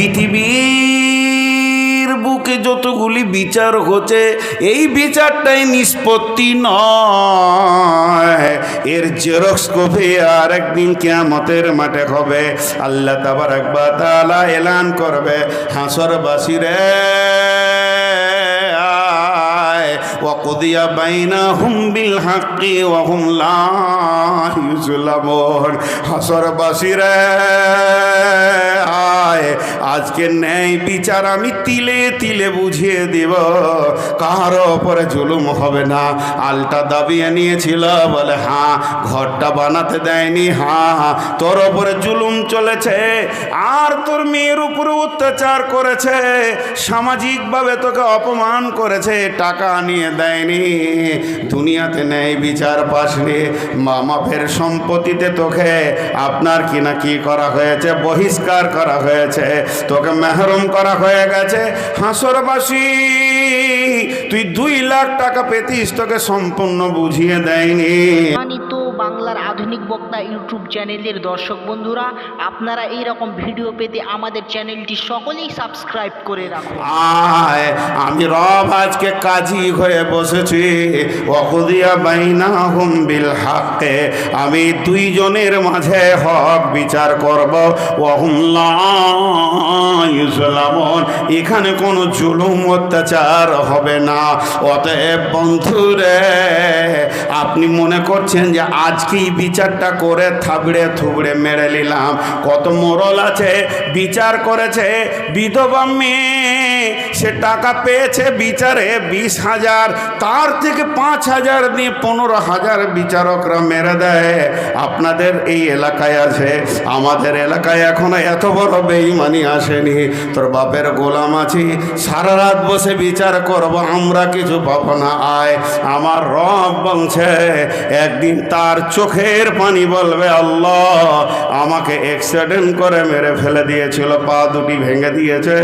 পৃথিবীর বুকে যতগুলি বিচার হচ্ছে, এই বিচারটাই নিষ্পত্তি নয়। এর জেরক্স কপি আর একদিন কেয়ামতের মাঠে হবে? আল্লাহ তাবার একবার তালা এলান করবে। হাসর বাসিরে আয়, আজকে ন্যায় বিচার আমি তিলে তিলে বুঝিয়ে দেব। কার ওপরে জুলুম হবে না। আলটা দাবিয়ে নিয়েছিল, বলে হ্যাঁ ঘরটা বানাতে দেয়নি হ্যাঁ তোর ওপরে জুলুম চলেছে, আর তোর মেয়ের উপরে অত্যাচার করেছে, সামাজিকভাবে তোকে অপমান করেছে, টাকা নিয়ে দেয় দেয়নি। দুনিয়াতে নেই, বিচার পাশনি মা মামাফের সম্পত্তিতে তোকে আপনার কি না কি করা হয়েছে? বহিষ্কার করা হয়েছে। তোকে মেহরুম করা হয়ে গেছে। হাসরবাসী, তুই দুই লাখ টাকা পেতিস, তোকে সম্পূর্ণ বুঝিয়ে দেয়নি। সম্মানিত বাংলার আধুনিক বক্তা ইউটিউব চ্যানেলের দর্শক বন্ধুরা, আপনারা এই রকম ভিডিও পেতে আমাদের চ্যানেলটি সকলেই সাবস্ক্রাইব করে রাখুন। আমি রব আজকে কাজী হয়ে বসেছি। অকুদিয়া বাইনা হুম বিল হাকে আমি দুইজনের মাঝে হক বিচার করব। ওহুল্লামন এখানে কোনো জুলুম অত্যাচার হবে না। অতএব বন্ধুরে, আপনি মনে করছেন যে আজকেই বিচারটা করে থাবড়ে থুবড়ে মেরে নিলাম। কত মোরল আছে বিচার করেছে বিধবা মেয়ে। সে টাকা পেয়েছে বিচারে বিশ হাজার, তার থেকে পাঁচ হাজার দিয়ে পনেরো হাজার বিচারকরা মেরে দেয়। আপনাদের এই এলাকায় আছে, আমাদের এলাকায় এখনও এত বড় বেইমানি আসেনি। তোর বাপের গোলাম আছি, সারা রাত বসে বিচার করব, আমরা কিছু পাবো না। আয়, আমার রব বলছে, একদিন তার চোখের পানি বলবে, আল্লাহ আমাকে অ্যাক্সিডেন্ট করে মেরে ফেলে দিয়েছিল, পা দুটি ভেঙে দিয়েছে।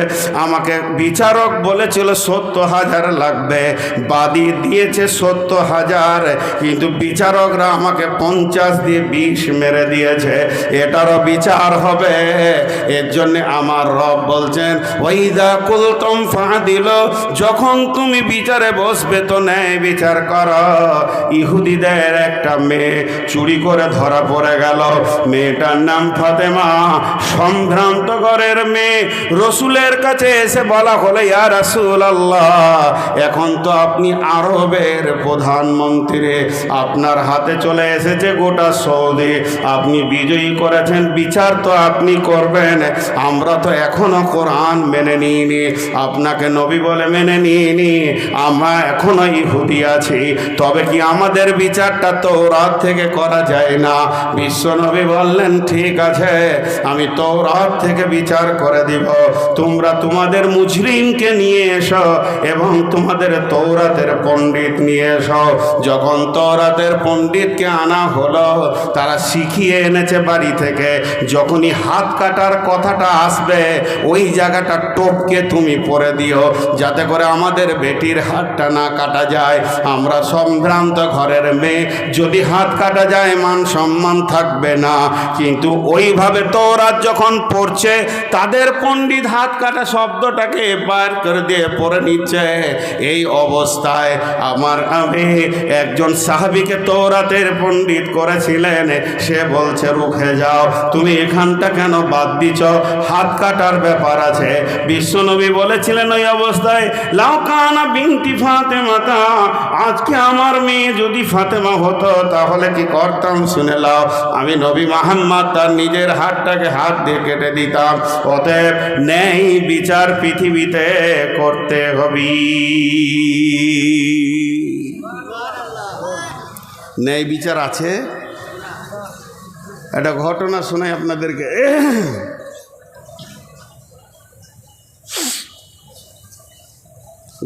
আমাকে বিচারক বলেছিল, সত্তর হাজার লাগবে। বাদি দিয়েছে, সত্তর হাজার। কিন্তু বিচারকরা আমাকে পঞ্চাশ দিয়ে বিষ মেরে দিয়েছে। এটারও বিচার হবে। এর জন্যে আমার রব বলছেন ওইদা কুলতম ফা দিল যখন তুমি বিচারে বসবে তো ন্যায় বিচার কর। ইহুদিদের একটা মেয়ে চুরি করে ধরা পড়ে গেল। মেয়েটার নাম ফাতেমা। সম্ভ্রান্ত ঘরের মেয়ে রসুলের কাছে এসে বলা হলো ইয়া রাসুল আল্লাহ এখন তো আপনি আরবের প্রধানমন্ত্রী। আপনার হাতে চলে এসেছে গোটা সৌদি। আপনি বিজয়ী করেছেন, বিচার তো আপনি করবেন। আমরা তো এখনও কোরআন মেনে নিইনি। আপনাকে নবী বলে মেনে নিইনি। আমরা এখনও ইহুদি আছি। তবে কি আমাদের বিচারটা তো রাত থেকে করা যায় না? বিশ্বনবী বললেন, ঠিক আছে, আমি তো রাত থেকে বিচার করে দিব। তোমরা তোমাদের মুজরিমকে নিয়ে এসো এবং তোমাদের তৌরাতের পণ্ডিত নিয়ে এসো। যখন তৌরাতের পণ্ডিতকে আনা হলো, তারা শিখিয়ে এনেছে বাড়ি থেকে, যখনই হাত কাটার কথাটা আসবে, ওই জায়গাটা টপকে তুমি পরে দিও, যাতে করে আমাদের বেটির হাতটা না কাটা যায়। আমরা সম্ভ্রান্ত ঘরের মেয়ে, যদি হাত কাটা যায়, মান সম্মান থাকবে না। কিন্তু ওইভাবে তোরা যখন পড়ছে, তাদের পণ্ডিত হাত কাটা শব্দটাকে বার করে দিয়ে পড়ে নিচ্ছে। এই অবস্থায় আমার আমি একজন সাহাবিকে তোরাতের পণ্ডিত করেছিলেন। সে বলছে, রুখে যাও। তুমি এখানটা কেন বাদ দিছ হাত কাটার ব্যাপার আছে। বিশ্বনবী বলেছিলেন, ওই অবস্থায় লাউকানা বিনতি ফাতেমাতা, আজকে আমার মেয়ে যদি ফাতেমা হতো, তাহলে কি করতাম শুনে লাও। আমি নবী মাহাম্মদ তার নিজের হাতটাকে হাত দিয়ে কেটে দিতাম। অতএব নেই বিচার পৃথিবীতে করতে হবি। ন্যায় বিচার আছে। একটা ঘটনা শোনাই আপনাদেরকে।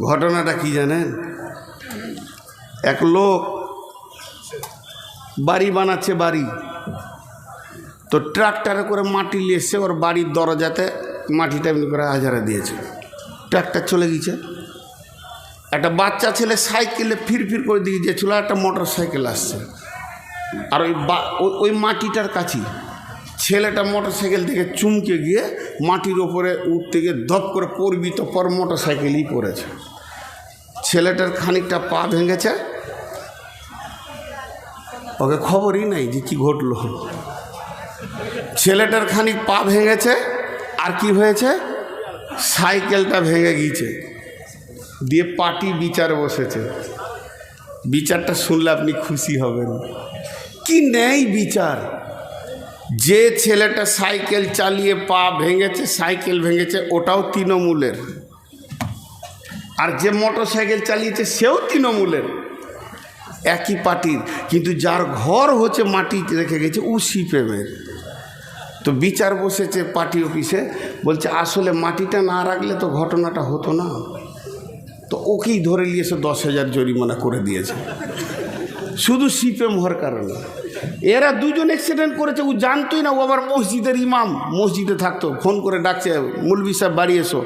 ঘটনাটা কি জানেন? এক লোক বাড়ি বানাচ্ছে বাড়ি। তো ট্রাক্টরে করে মাটি নিয়ে এসছে, ওর বাড়ির দরজাতে মাটিটা এমনি করে হাজারা দিয়েছে। ট্রাক্টর চলে গেছে একটা বাচ্চা ছেলে সাইকেলে ফির ফির করে দিয়ে যাচ্ছিল একটা মোটর সাইকেল আসছে। আর ওই- ওই মাটিটার কাছেই। ছেলেটা মোটর সাইকেল থেকে চুমকে গিয়ে মাটির ওপরে উঠতে গিয়ে ধপ করে পড়বি তো পর মোটর সাইকেলই পড়েছে। ছেলেটার খানিকটা পা ভেঙেছে। ওকে খবরই নাই যে কি ঘটলো। ছেলেটার খানিক পা ভেঙেছে, আর কি হয়েছে? সাইকেলটা ভেঙে গিয়েছে। দিয়ে পার্টি বিচার বসেছে। বিচারটা শুনলে আপনি খুশি হবেন। কি নেই বিচার? যে ছেলেটা সাইকেল চালিয়ে পা ভেঙেছে, সাইকেল ভেঙেছে, ওটাও তৃণমূলের। আর যে মোটর সাইকেল চালিয়েছে, সেও তৃণমূলের। একই পার্টির। কিন্তু যার ঘর হচ্ছে মাটি রেখে গেছে ও সিপিএমের তো বিচার বসেছে পার্টি অফিসে, বলছে আসলে মাটিটা না রাখলে তো ঘটনাটা হতো না। তো ওকেই ধরে নিয়েছে দশ হাজার জরিমানা করে দিয়েছে। শুধু সিপিএম হওয়ার কারণে। এরা দুজন অ্যাক্সিডেন্ট করেছে, ও জানতোই না ও আবার মসজিদের ইমাম। মসজিদে থাকতো, ফোন করে ডাকছে মুলবি সাহেব, বাড়ি এসো।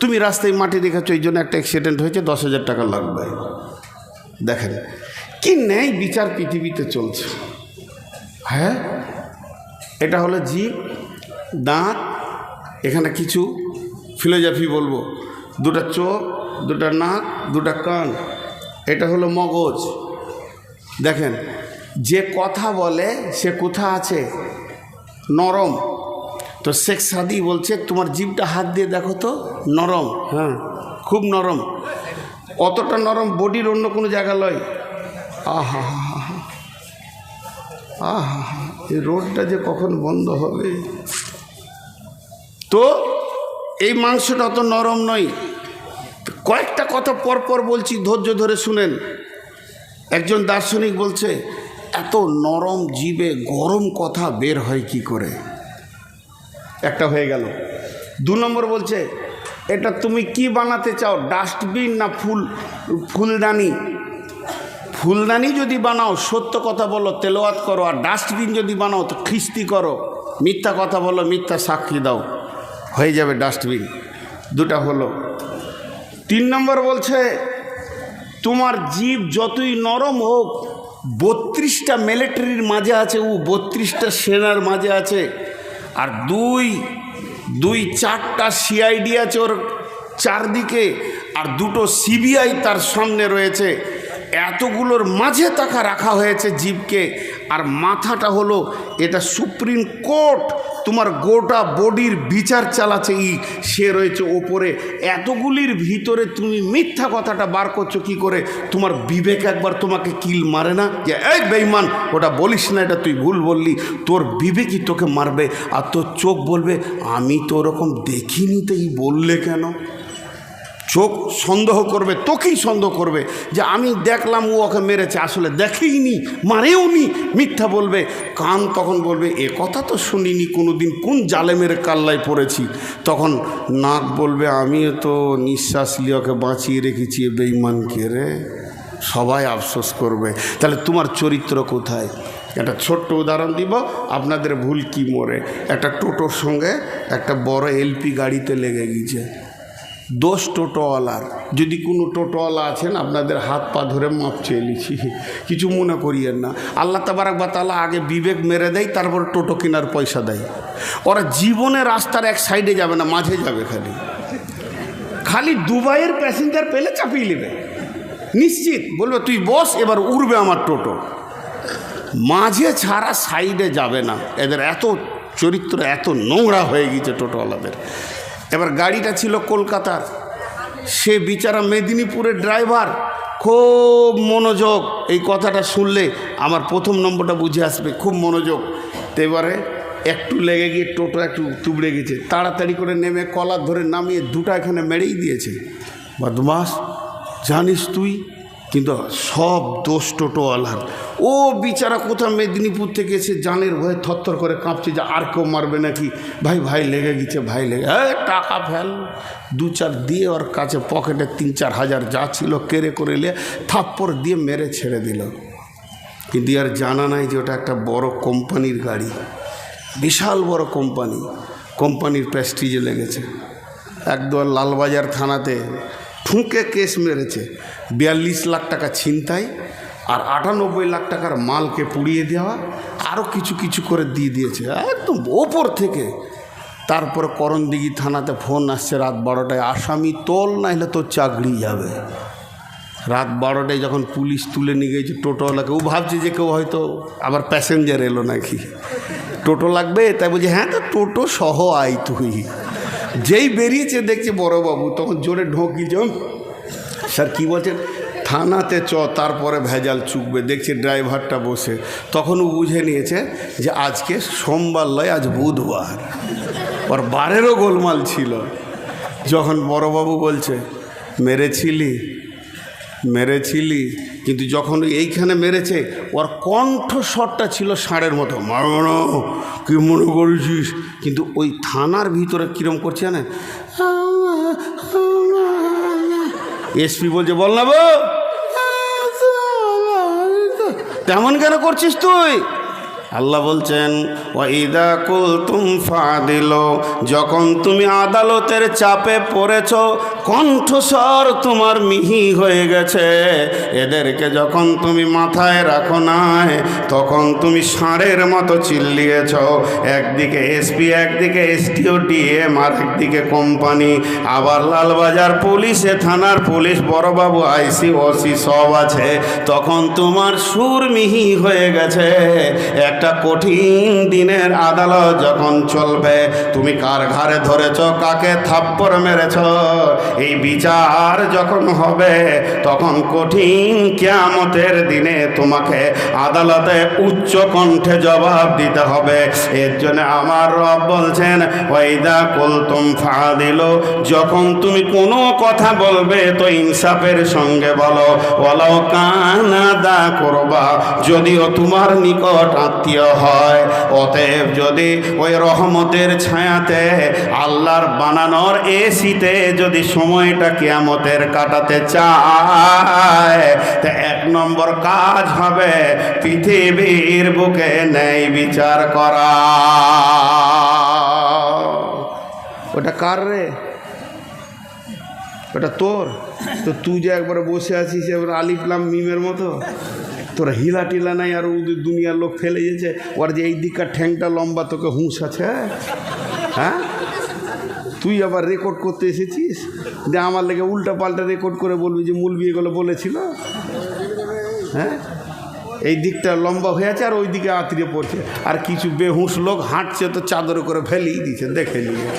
তুমি রাস্তায় মাটি রেখেছো এই জন্য একটা অ্যাক্সিডেন্ট হয়েছে, দশ হাজার টাকা লাগবে দেখেন, কি নেই বিচার পৃথিবীতে চলছে। হ্যাঁ? এটা হলো জীব দাঁত, এখানে কিছু ফিলোজফি বলব। দুটা চোখ, দুটা নাক, দুটা কান। এটা হলো মগজ। দেখেন, যে কথা বলে সে কোথা আছে? নরম। তো শেখ সাদি বলছে, তোমার জিভটা হাত দিয়ে দেখো তো, নরম। হ্যাঁ খুব নরম। অতটা নরম বডির অন্য কোনো জায়গা লয়। আহা আহা হা এই রোডটা যে কখন বন্ধ হবে? তো এই মাংসটা অত নরম নয়। কয়েকটা কথা পরপর বলছি, ধৈর্য ধরে শুনেন। একজন দার্শনিক বলছে, এত নরম জীবে গরম কথা বের হয় কি করে? একটা হয়ে গেল। দু নম্বর বলছে, এটা তুমি কি বানাতে চাও? ডাস্টবিন না ফুল, ফুলদানি? ফুলদানি যদি বানাও, সত্য কথা বলো, তেলোয়াত করো, আর ডাস্টবিন যদি বানাও, তো খিস্তি করো। মিথ্যা কথা বলো, মিথ্যা সাক্ষী দাও। হয়ে যাবে ডাস্টবিন। দুটা হলো। তিন নম্বর বলছে, তোমার জীব যতই নরম হোক, বত্রিশটা মিলিটারির মাঝে আছে ও বত্রিশটা সেনার মাঝে আছে, আর দুই দুই চারটা সিআইডি আছে ওর চারদিকে, আর দুটো সিবিআই তার সামনে রয়েছে। এতগুলোর মাঝে তাকা রাখা হয়েছে জীবকে। আর মাথাটা হলো, এটা সুপ্রিম কোর্ট, তোমার গোটা বডির বিচার চালাচ্ছে ই। সে রয়েছে ওপরে। এতগুলির ভিতরে তুমি মিথ্যা কথাটা বার করছ কি করে? তোমার বিবেক একবার তোমাকে কিল মারে না? যে, এই বেইমান ওটা বলিস না, এটা তুই ভুল বললি। তোর বিবেকই তোকে মারবে, আর তোর চোখ বলবে, আমি তো ওরকম দেখিনি, তো এই বললে কেন? চোখ সন্দেহ করবে তোকেই সন্দেহ করবে যে আমি দেখলাম ও ওকে মেরেছে, আসলে দেখেইনি মারেও নি মিথ্যা বলবে। কান তখন বলবে, এ কথা তো শুনিনি কোনো দিন কোন জালে মেরে কাল্লায় পড়েছি? তখন নাক বলবে আমিও তো নিঃশ্বাস লিওকে বাঁচিয়ে রেখেছি এ বেইমানকে রে, সবাই আফসোস করবে। তাহলে তোমার চরিত্র কোথায়? একটা ছোট্ট উদাহরণ দিব, আপনাদের ভুল কি মরে? একটা টোটোর সঙ্গে একটা বড় এলপি গাড়িতে লেগে গিয়েছে দোষ টোটোওয়ালার। যদি কোনো টোটোওয়ালা আছেন, আপনাদের হাত পা ধরে মাপ চেয়ে নিচ্ছি। কিছু মনে করিয়েন না। আল্লাহ তাবারাক বা তালা আগে বিবেক মেরে দেয়, তারপর টোটো কেনার পয়সা দেয়। ওরা জীবনে রাস্তার এক সাইডে যাবে না, মাঝে যাবে খালি। খালি দুবাইয়ের প্যাসেঞ্জার পেলে চাপিয়ে নেবে। নিশ্চিত। বলবে, তুই বস, এবার উড়বে আমার টোটো। মাঝে ছাড়া সাইডে যাবে না। এদের এত চরিত্র, এত নোংরা হয়ে গেছে টোটোওয়ালাদের। এবার গাড়িটা ছিল কলকাতার। সে বিচারা মেদিনীপুরের ড্রাইভার, খুব মনোযোগ, এই কথাটা শুনলে আমার প্রথম নম্বরটা বুঝে আসবে, খুব মনোযোগ। তো এবারে একটু লেগে গিয়ে টোটো একটু তুবড়ে গেছে। তাড়াতাড়ি করে নেমে কলার ধরে নামিয়ে দুটা এখানে মেরেই দিয়েছে। বদমাস, জানিস তুই? কিন্তু সব দোষ টোটোওয়ালার ও বিচারা কোথাও মেদিনীপুর থেকে এসে জানের ভয়ে থরথর করে কাঁপছে যে আর কেউ মারবে নাকি? ভাই ভাই লেগে গেছে, ভাই লেগে হ্যাঁ টাকা ফেল। দু চার দিয়ে ওর কাছে পকেটে তিন চার হাজার যা ছিল কেড়ে করে নিয়ে থাপ্পড় দিয়ে মেরে ছেড়ে দিল। কিন্তু আর জানা নাই যে ওটা একটা বড় কোম্পানির গাড়ি। বিশাল বড় কোম্পানি। কোম্পানির প্রেস্টিজে লেগেছে। একদম লালবাজার থানাতে ঠুঁকে কেস মেরেছে। বিয়াল্লিশ লাখ টাকা ছিনতাই আর আটানব্বই লাখ টাকার মালকে পুড়িয়ে দেওয়া আরও কিছু কিছু করে দিয়ে দিয়েছে। একদম ওপর থেকে। তারপরে করণদিঘি থানাতে ফোন আসছে, রাত বারোটায়, আসামি তোল না হলে তোর চাকরি যাবে। রাত বারোটায় যখন পুলিশ তুলে নিয়ে গেছে, টোটোওয়ালাকে, ও ভাবছে যে কেউ হয়তো আবার প্যাসেঞ্জার এলো নাকি। টোটো লাগবে? তাই বলছে হ্যাঁ তো টোটো সহ আই তুই। যেই বেরিয়েছে, দেখছে বড়বাবু, তখন জোরে ঢোকিল স্যার, কী বলছেন? থানাতে চ, তারপরে ভেজাল চুকবে, দেখছি ড্রাইভারটা বসে। তখন ও বুঝে নিয়েছে যে আজকে সোমবার লয়, আজ বুধবার। ওর বারেরও গোলমাল ছিল। যখন বড়বাবু বলছে, মেরেছিলি মেরেছিলি। কিন্তু যখন এইখানে মেরেছে, ওর কণ্ঠস্বরটা ছিল ষাঁড়ের মতো। মারণ কি মনে করেছিস? কিন্তু ওই থানার ভিতরে কীরম করছে না এসপি বলছে, বল না বো তেমন কেন করছিস তুই? আল্লাহ বলছেন ওয়াইদা কুল তুম যখন তুমি আদালতের চাপে পড়েছ কণ্ঠস্বর তোমার মিহি হয়ে গেছে। এদেরকে যখন তুমি মাথায় রাখো নাই, তখন তুমি ষাঁড়ের মতো চিল্লিয়েছ। একদিকে এসপি, একদিকে এসটিও, ডিএম আর একদিকে কোম্পানি। আবার লালবাজার পুলিশে থানার পুলিশ, বড়বাবু, আইসি, ওসি সব আছে। তখন তোমার সুর মিহি হয়ে গেছে। একটা কঠিন দিনের আদালত যখন চলবে, তুমি কার ঘাড়ে ধরেছ, কাকে থাপ্পড় মেরেছ? এই বিচার যখন হবে, তখন কঠিন কেয়ামতের দিনে তোমাকে আদালতে উচ্চ কণ্ঠে জবাব দিতে হবে। এর জন্য আমার রব বলছেন ওইদা কুলতুম ফাদিল যখন তুমি কোনো কথা বলবে, তো ইনসাফের সঙ্গে বলো। বলো কানা দা করবা, যদিও তোমার নিকট আত্মীয় হয়, অতএব যদি ওই রহমতের ছায়াতে, আল্লাহর বানানোর এসিতে যদি সময়টা কিয়ামতের কাটাতে চায়। তা এক নম্বর কাজ হবে পৃথিবীর বুকে নেই বিচার করা। ওটা কার রে? ওটা তোর? তো তুই যে একবারে বসে আছিস এবার আলিফলাম মিমের মতো? তোর হিলা টিলা নাই আর ওদের দুনিয়ার লোক ফেলে গেছে, ওর যে এই দিককার ঠ্যাংটা লম্বা, তোকে হুঁশ আছে হ্যাঁ? তুই আবার রেকর্ড করতে এসেছিস? যে আমার লেগে উল্টা পাল্টা রেকর্ড করে বলবি যে মূল বিয়েগুলো বলেছিল? হ্যাঁ? এই দিকটা লম্বা হয়ে আছে আর ওই দিকে আত্মীয় পড়ছে। আর কিছু বেহুশ লোক হাঁটছে তো চাদর করে ফেলেই দিচ্ছে দেখে নিয়ে।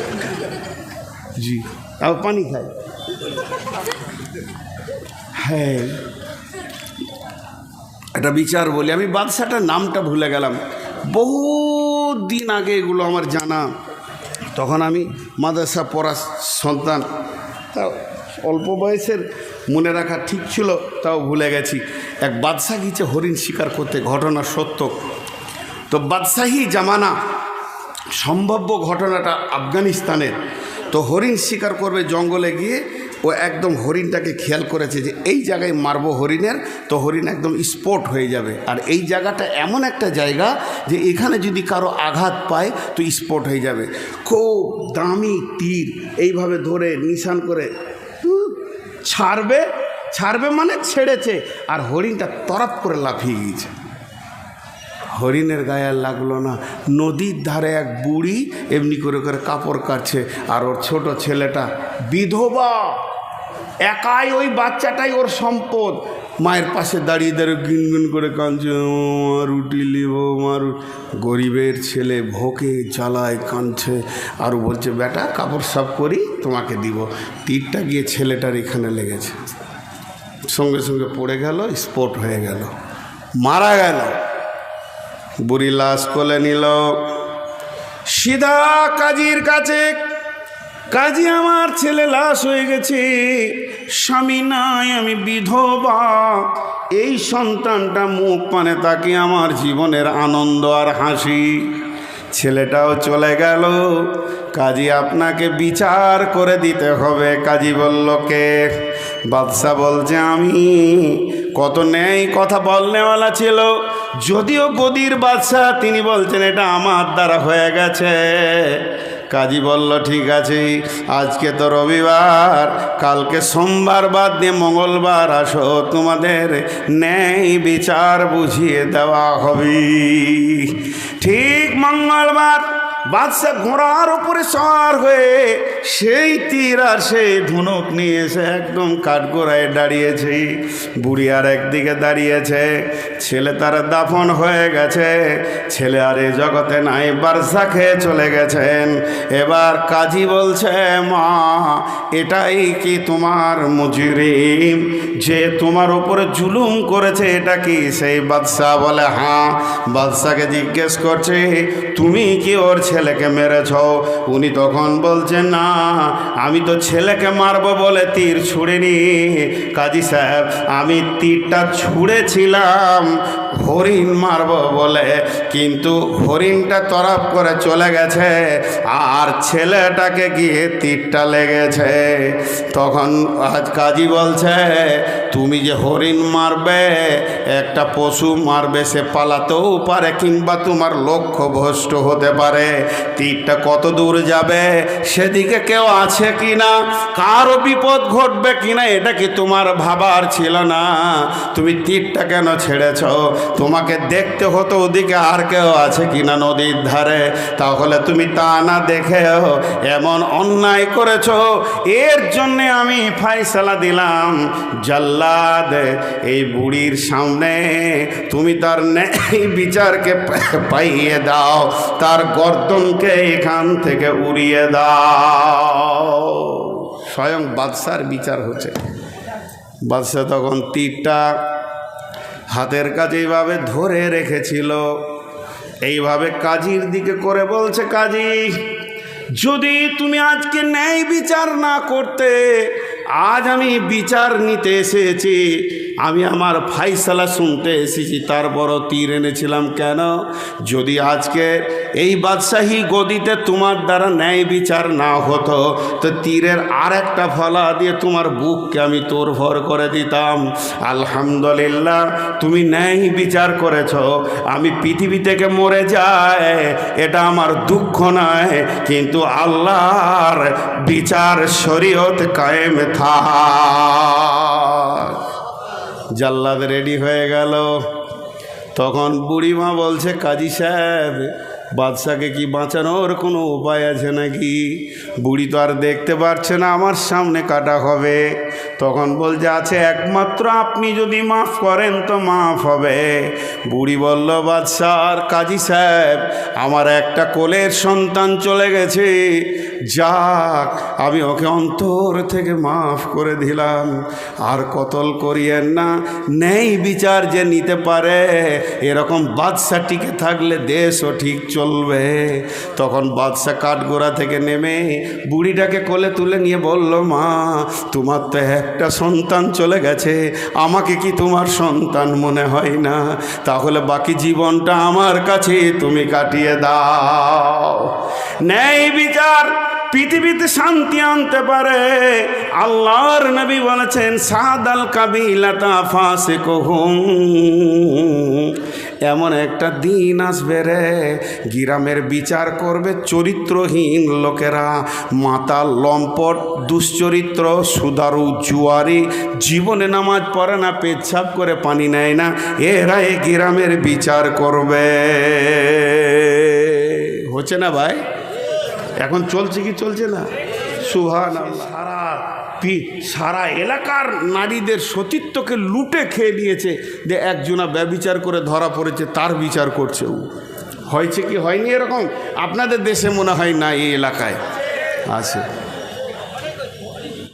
জি। আর পানি খায়? হ্যাঁ। একটা বিচার বলি, আমি বাদশাটার নামটা ভুলে গেলাম। বহু দিন আগে এগুলো আমার জানা তখন আমি মাদ্রাসা পড়া সন্তান। তা অল্প বয়সের মনে রাখা ঠিক ছিল, তাও ভুলে গেছি। এক বাদশাহ গিয়েছে হরিণ শিকার করতে ঘটনা সত্য। তো বাদশাহী জামানা, সম্ভাব্য ঘটনাটা আফগানিস্তানের। তো হরিণ শিকার করবে জঙ্গলে গিয়ে ও একদম হরিণটাকে খেয়াল করেছে যে এই জায়গায় মারবো হরিণের, তো হরিণ একদম স্পট হয়ে যাবে। আর এই জায়গাটা এমন একটা জায়গা যে এখানে যদি কারও আঘাত পায়, তো স্পট হয়ে যাবে। খুব দামি তীর এইভাবে ধরে নিশান করে ছাড়বে ছাড়বে মানে ছেড়েছে। আর হরিণটা তরপ করে লাফিয়ে গিয়েছে। হরিণের গায়ে লাগল না। নদীর ধারে এক বুড়ি এমনি করে করে কাপড় কাটছে, আর ওর ছোট ছেলেটা বিধবা। একাই ওই বাচ্চাটাই ওর সম্পদ। মায়ের পাশে দাঁড়িয়ে দাঁড়িয়ে গুনগুন করে কাঁদছে, "ও মা রুটি লিব মার গরিবের ছেলে ভোকে জ্বালায় কাঁদছে আর বলছে, বেটা, কাপড় সাফ করি, তোমাকে দিব। তীরটা গিয়ে ছেলেটার এখানে লেগেছে। সঙ্গে সঙ্গে পড়ে গেল, স্পট হয়ে গেল। মারা গেল। বুড়ি লাশ কোলে নিল। সিধা কাজীর কাছে কাজী আমার ছেলে লাশ হয়ে গেছে। স্বামী নাই, আমি বিধবা। এই সন্তানটা মুখ পানে তাকে আমার জীবনের আনন্দ আর হাসি। ছেলেটাও চলে গেল। কাজী আপনাকে বিচার করে দিতে হবে। কাজী বলল, কে? বাদশাহ বলছে, আমি। কত নেই কথা বলনেওয়ালা ছিল। যদিও গদির বাদশাহ তিনি বলছেন, এটা আমার দ্বারা হয়ে গেছে। কাজী বলল, ঠিক আছে, আজকে তো রবিবার, কালকে সোমবার বাদ দিয়ে মঙ্গলবার আসো, তোমাদের ন্যায় বিচার বুঝিয়ে দেওয়া হবে। ঠিক মঙ্গলবার। বাদশাহ ঘোড়ার উপরে সওয়ার হয়ে সেই তীর আর সেই ধনুক নিয়ে এসে একদম কাঠগোড়ায় দাঁড়িয়েছে। বুড়ি আর একদিকে দাঁড়িয়েছে। ছেলে তার দাফন হয়ে গেছে। ছেলে আর এই জগতে নাই বারসা খেয়ে চলে গেছেন। এবার কাজী বলছে, মা, এটাই কি তোমার মজুরিম? যে তোমার উপরে জুলুম করেছে, এটা কি? সেই বাদশাহ বলে হ্যাঁ। বাদশাকে জিজ্ঞেস করছে, তুমি কি ওর ছেলেকে মেরেছ? উনি তখন বলছেন, না, আমি তো ছেলেকে মারবো বলে তীর ছুড়িনি। কাজী সাহেব, আমি তীরটা ছুঁড়েছিলাম, হরিণ মারবো বলে, কিন্তু হরিণটা তরফ করে চলে গেছে আর ছেলেটাকে গিয়ে তীরটা লেগেছে। তখন আজ কাজী বলছে তুমি যে হরিণ মারবে, একটা পশু মারবে, সে পালাতেও পারে কিংবা তোমার লক্ষ্য ভ্রষ্ট হতে পারে। তীরটা কত দূর যাবে, সেদিকে কেউ আছে কি না কারও বিপদ ঘটবে কি না এটা কি তোমার ভাবার ছিল না? তুমি তীরটা কেন ছেড়েছ? তোমাকে দেখতে হতো ওদিকে আর কেউ আছে কি না নদীর ধারে। তাহলে তুমি তা না দেখেও এমন অন্যায় করেছ। এর জন্যে আমি ফাইসালা দিলাম। জাল্লাদ এই বুড়ির সামনে তুমি তার ন্যায় বিচারকে পাইয়ে দাও, তার গর্দনকে এখান থেকে উড়িয়ে দাও। স্বয়ং বাদশার বিচার হচ্ছে। বাদশাহ তখন তীরটা হাতের কাছে এইভাবে ধরে রেখেছিল। এইভাবে কাজীর দিকে করে বলছে, কাজী, যদি তুমি আজকে ন্যায় বিচার না করতে আজ আমি বিচার নিতে এসেছি। আমি আমার ফাইসালা শুনতে এসেছি তারপরও তীর এনেছিলাম কেন? যদি আজকে এই বাদশাহী গদিতে তোমার দ্বারা ন্যায় বিচার না হতো, তো তীরের আর একটা ফলা দিয়ে তোমার বুককে আমি তোর ভর করে দিতাম। আলহামদুলিল্লাহ, তুমি ন্যায় বিচার করেছ। আমি পৃথিবী থেকে মরে যায় এটা আমার দুঃখ নয়, কিন্তু আল্লাহর বিচার শরীয়ত কায়েম থাক। জাল্লাদ রেডি হয়ে গেল। তখন বুড়িমা বলছে কাজী সাহেব বাদশাকে কি বাঁচানোর কোনো উপায় আছে নাকি? বুড়ি তো আর দেখতে পারছে না, আমার সামনে কাটা হবে। তখন বলছে, আছে, একমাত্র আপনি যদি মাফ করেন তো মাফ হবে। বুড়ি বলল, বাদশার কাজী সাহেব, আমার একটা কোলের সন্তান চলে গেছে। যাক, আমি ওকে অন্তর থেকে মাফ করে দিলাম। আর কতল করিয়েন না নেই বিচার যে নিতে পারে, এরকম বাদশা টিকে থাকলে দেশও ঠিক চলবে। তখন বাদশা কাঠগোড়া থেকে নেমে বুড়িটাকে কোলে তুলে নিয়ে বলল, মা, তোমার তো একটা সন্তান চলে গেছে। আমাকে কি তোমার সন্তান মনে হয় না? তাহলে বাকি জীবনটা আমার কাছে, তুমি কাটিয়ে দাও। নেই বিচার পৃথিবীতে শান্তি আনতে পারে। আল্লাহর নবী বলেছেন, সাদাল কাবিলাতা ফাঁসে কহুম এমন একটা দিন আসবে রে, গ্রামের বিচার করবে চরিত্রহীন লোকেরা। মাতা লম্পট, দুশ্চরিত্র, সুদারু জুয়ারি, জীবনে নামাজ পড়ে না, পেচ্ছাপ করে পানি নেয় না এরা এ গ্রামের বিচার করবে। হচ্ছে না ভাই? এখন চলছে কি চলছে না? সুহান সারা সারা এলাকার নারীদের সতীত্বকে লুটে খেয়ে নিয়েছে যে একজনা ব্যবিচার করে ধরা পড়েছে, তার বিচার করছে ও। হয়েছে কি হয়নি এরকম? আপনাদের দেশে মনে হয় না এই এলাকায় আছে।